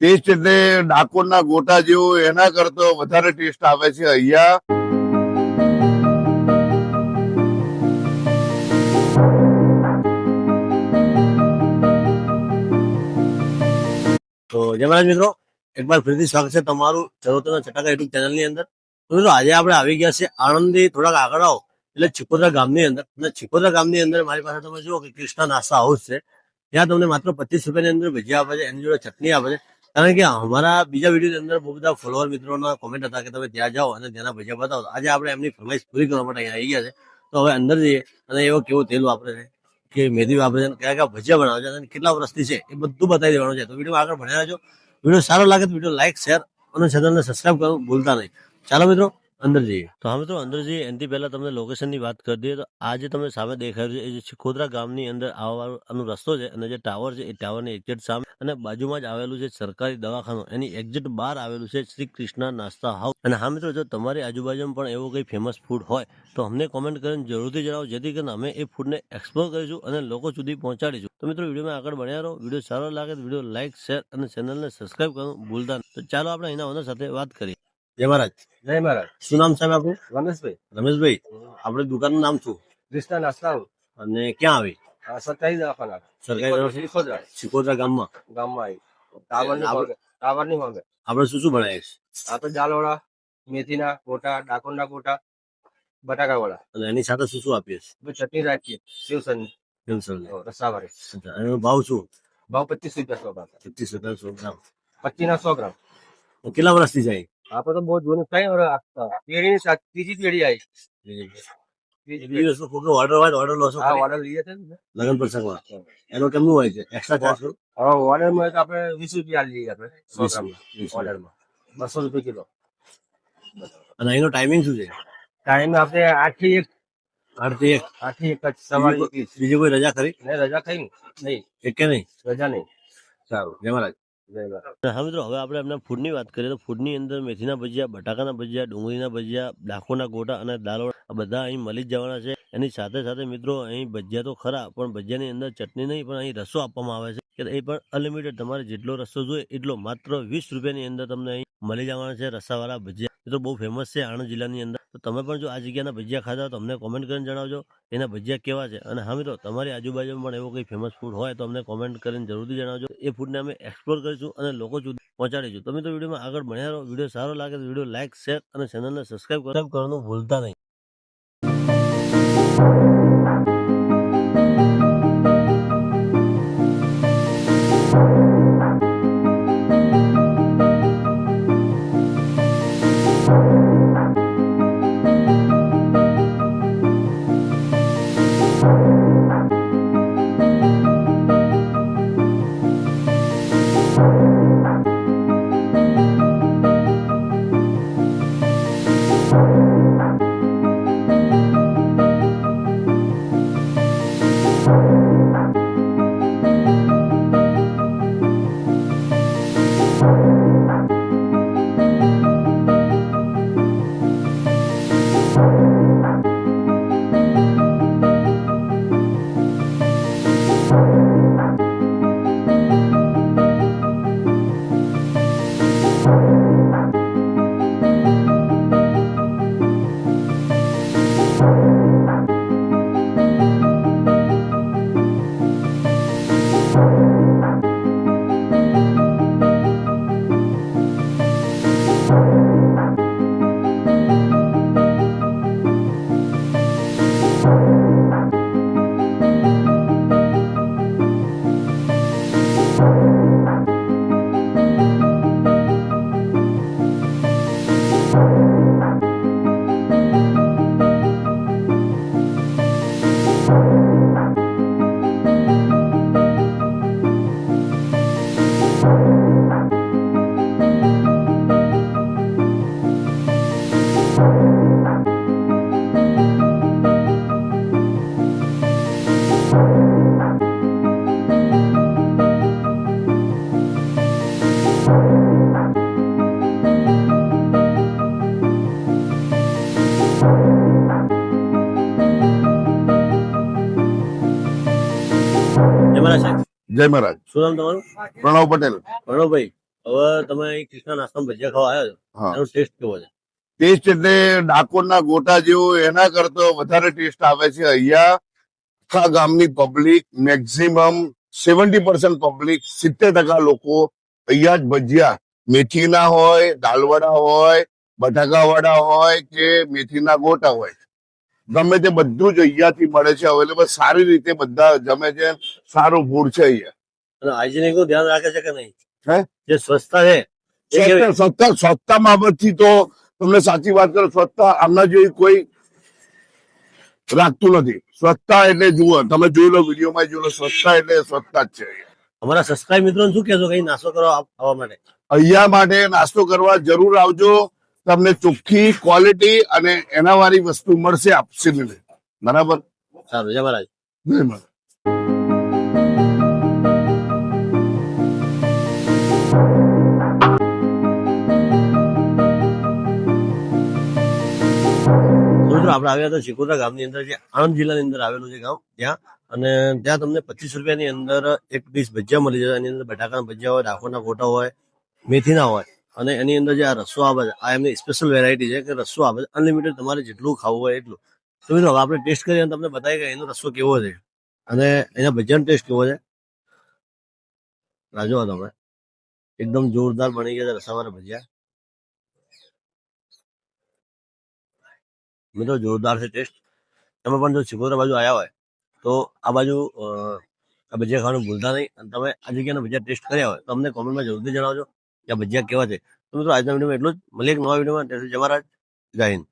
Test એટલે ડાકોરના ગોટા જેવો એના કરતો વધારે ટેસ્ટ આવે છે અહીંયા. તો જમરાજ મિત્રો, એકવાર ફરીથી સ્વાગત છે તમારું ચરોતરના ચટાકા યુટ્યુબ ચેનલની અંદર. મિત્રો, આજે આપણે આવી ગયા છે આણંદથી થોડાક આગળ આવો, એટલે ચિકોદરા ગામની અંદર. અને ચિકોદરા ગામની અંદર મારી પાસે તમે જુઓ કે કૃષ્ણા નાસ્તા હાઉસ છે. ત્યાં તમને માત્ર પચીસ રૂપિયાની અંદર ભજીયા આપે છે, એની જોડે ચટણી આપે છે. કારણ કે અમારા બીજા વિડીયોની અંદર બહુ બધા ફોલોવર મિત્રોના કોમેન્ટ હતા કે તમે ત્યાં જાઓ અને ત્યાંના ભજીયા બતાવો. આજે આપણે એમની ફરમાઈશ પૂરી કરવા માટે અહીંયા આવી ગયા છે. તો હવે અંદર જઈએ અને એવો કેવો તેલ વાપરે છે કે મેથી વાપરે છે કયા કયા ભજીયા બનાવે છે અને કેટલા વર્ષથી છે એ બધું બતાવી દેવાનું છે. તો વીડિયો આગળ ભણ્યા છો વીડિયો સારો લાગે તો વીડિયો લાઈક શેર અને ચેનલને સબસ્ક્રાઇબ કરવું ભૂલતા નહીં. ચાલો મિત્રો અંદર જઈએ. તો હા મિત્રો, અંદર જઈએ. એનાથી પહેલા તમને લોકેશનની વાત કરી દઈએ. તો આ જે તમે સામે દેખાય છે, એ જે ચિખોદરા ગામની અંદર આવવાનો રસ્તો છે અને જે ટાવર છે, એ ટાવરની એક્ઝેટ સામે અને બાજુમાં જ આવેલું છે સરકારી દવાખાનું. એની એક્ઝેટ બહાર આવેલું છે શ્રી કૃષ્ણ નાસ્તા હાઉસ અને હા મિત્રો, જો તમારી આજુબાજુમાં પણ એવો કંઈ ફેમસ ફૂડ હોય, તો અમને કોમેન્ટ કરીને જરૂરથી જણાવો. જેથી કરીને અમે એ ફૂડને એક્સપ્લોર કરીશું અને લોકો સુધી પહોંચાડીશું. તો મિત્રો, વિડીયોમાં આગળ બન્યા રહો. વીડિયો સારો લાગે તો વીડિયો લાઇક શેર અને ચેનલને સબસ્ક્રાઇબ કરવાનું ભૂલતા તો ચાલો આપણે અહીંના ઓનર સાથે વાત કરીએ. જય મહારાજ. જય મહારાજ. શું નામ સાહેબ આપણું રમેશભાઈ. રમેશભાઈ આપણે દુકાનનું નામ શું? કૃષ્ણ નાસ્તા અને ક્યાં આવી? સરકારી દવાખાના. સરકારી શીખોદરા સિકોદરા ગામમાં? ગામમાં આવી. ટાવરની હોગે ટાવરની હોગે આપણે શું શું બનાવીએ છીએ? આ તો દાલવડા મેથીના ગોટા ડાકોરના ગોટા બટાકા વડા અને એની સાથે શું શું આપીએ છીએ? ચટણી રાખીએ શિવસન શિવસન રસ્તા વાળી એનો ભાવ શું? ભાવ પચીસ રૂપિયા સો ગ્રામ. પચીસ રૂપિયા સો ગ્રામ. પચીસ ના સો ગ્રામ. કેટલા વર્ષથી જાય? આપણે તો બહુ જૂની કઈ પેઢીની સાત- ત્રીજી પેઢી આવી. ત્રીજી પેઢી. દિવસનો ઓર્ડર હોય ઓર્ડર લો છો ઓર્ડર લઈએ છે ને લગ્ન પ્રસંગમાં. એનો કેમનું હોય છે? એક્સ્ટ્રા ચાર્જ તો આપણે વીસ રૂપિયા લઈએ આપણે. ઓર્ડરમાં બસો રૂપિયા કિલો. અને એનો ટાઈમિંગ શું છે? ટાઈમ આપણે આઠથી એક. આઠથી એક. આઠથી એક જ સવારે બીજી કોઈ રજા ખરી? રજા કઈ નહીં. એક કે નહીં? રજા નહીં. સારું. જય મહારાજ. હા મિત્રો, હવે આપણે એમના ફૂડની વાત કરીએ તો ફૂડની અંદર મેથીના ભજીયા, બટાકાના ભજીયા, ડુંગળીના ભજીયા ડાકોના ગોટા અને આ બધા અહીં મળી જ જવાના છે. એની સાથે સાથે મિત્રો, અહીં ભજીયા તો ખરા, પણ ભજીયાની અંદર ચટણી નહીં, પણ અહીં રસો આપવામાં આવે છે. કે એ પણ અનલિમિટેડ તમારે જેટલો રસો જોઈએ, એટલો માત્ર વીસ રૂપિયાની અંદર તમને અહીં મળી જવાના છે રસાવાળા ભજીયા. તો બહુ ફેમસ છે આણંદ જિલ્લાની અંદર. તો તમે પણ જો આ જગ્યાના ભજીયા ખાધા તો અમને કોમેન્ટ કરીને જણાવજો. એના ભજીયા કેવા છે? અને હા મિત્રો, તમારી આજુબાજુમાં પણ એવો કંઈ ફેમસ ફૂડ હોય તો અમને કોમેન્ટ કરીને જરૂરથી જણાવજો. એ ફૂડને અમે એક્સપ્લોર કરીશું અને લોકો સુધી પહોંચાડીશું. તમે તો વિડીયોમાં આગળ ભણ્યા રહો. વીડિયો સારો લાગે તો વીડિયો લાઈક શેર અને ચેનલને સબસ્ક્રાઈબ કરવાનું ભૂલતા નહીં. જય મહારાજ સાહેબ જય મહારાજ. શું નામ તમારું? પ્રણવ પટેલ. પ્રણવભાઈ હવે તમે કૃષ્ણ નાસ્તા ભજીયા ખાવા આવ્યો છો? એનો ટેસ્ટ કેવો છે? ટેસ્ટ એટલે ડાકોરના ગોટા જેવું એના કરતો વધારે ટેસ્ટ આવે છે અહીંયા. આખા ગામની public maximum seventy percent public સિત્તેર ટકા લોકો અહીંયા જ ભજીયા. મેથીના હોય દાલવડા હોય બટાકાવડા હોય કે મેથીના ગોટા હોય. ગમે તે બધું જ અહીંયાથી મળે છે અવેલેબલ સારી રીતે બધા જમે છે સારું ફૂડ છે અહીંયા. અને હાઇજેનિકનું ધ્યાન રાખે છે કે નહીં? હે? જે સ્વચ્છતા છે સ્વચ્છતા સ્વચ્છતા સ્વચ્છતા બાબતથી તો તમને સાચી વાત કરો સ્વચ્છતા આમના જેવી કોઈ રાખતું નથી. સ્વચ્છતા એટલે જુઓ તમે જોઈ લો વિડીયોમાં જોઈ લો સ્વચ્છતા એટલે સ્વચ્છતા જ છે અમારા સબસ્ક્રાઇબ મિત્રો શું કહેશો કઈ નાસ્તો કરવા આવવા માટે? અહીંયા માટે નાસ્તો કરવા જરૂર આવજો. તમને ચોખ્ખી ક્વોલિટી અને એના વાળી વસ્તુ મળશે આપશે બરાબર? સારું જય મહારાજ. આપણે આવ્યા હતા ચિકોદરા ગામની અંદર જે આણંદ જિલ્લાની અંદર આવેલું છે ગામ ત્યાં. અને ત્યાં તમને પચીસ રૂપિયાની અંદર એક ડીશ ભજીયા મળી જાય. એની અંદર બટાકાના ભજીયા હોય રાખોના ગોટા હોય મેથીના હોય. અને એની અંદર જે આ રસ્સો આવે છે, આ એમની સ્પેશિયલ વેરાયટી છે કે રસ્સો આવે છે અનલિમિટેડ તમારે જેટલું ખાવું હોય એટલું. તો મિત્રો, હવે આપણે ટેસ્ટ કરીએ અને તમને બતાવી કે એનો રસ્સો કેવો છે. અને એના ભજીયાનો ટેસ્ટ કેવો છે. રાજો તમે. એકદમ જોરદાર બની ગયા છે રસાવાળા ભજીયા. મિત્રો, જોરદાર છે ટેસ્ટ તમે પણ જો સિકોતરા બાજુ આવ્યા હોય, તો આ બાજુ આ ભજીયા ખાવાનું ભૂલતા નહીં. અને તમે આ જગ્યાના ભજીયા ટેસ્ટ કર્યા હોય, તો અમને કોમેન્ટમાં જરૂરથી જણાવજો. કે ભજીયા કેવા છે? તો મિત્રો, આજના વિડીયોમાં એટલું જ. મળી એક નવા વિડીયોમાં જય મહારાજ. જય હિન્દ.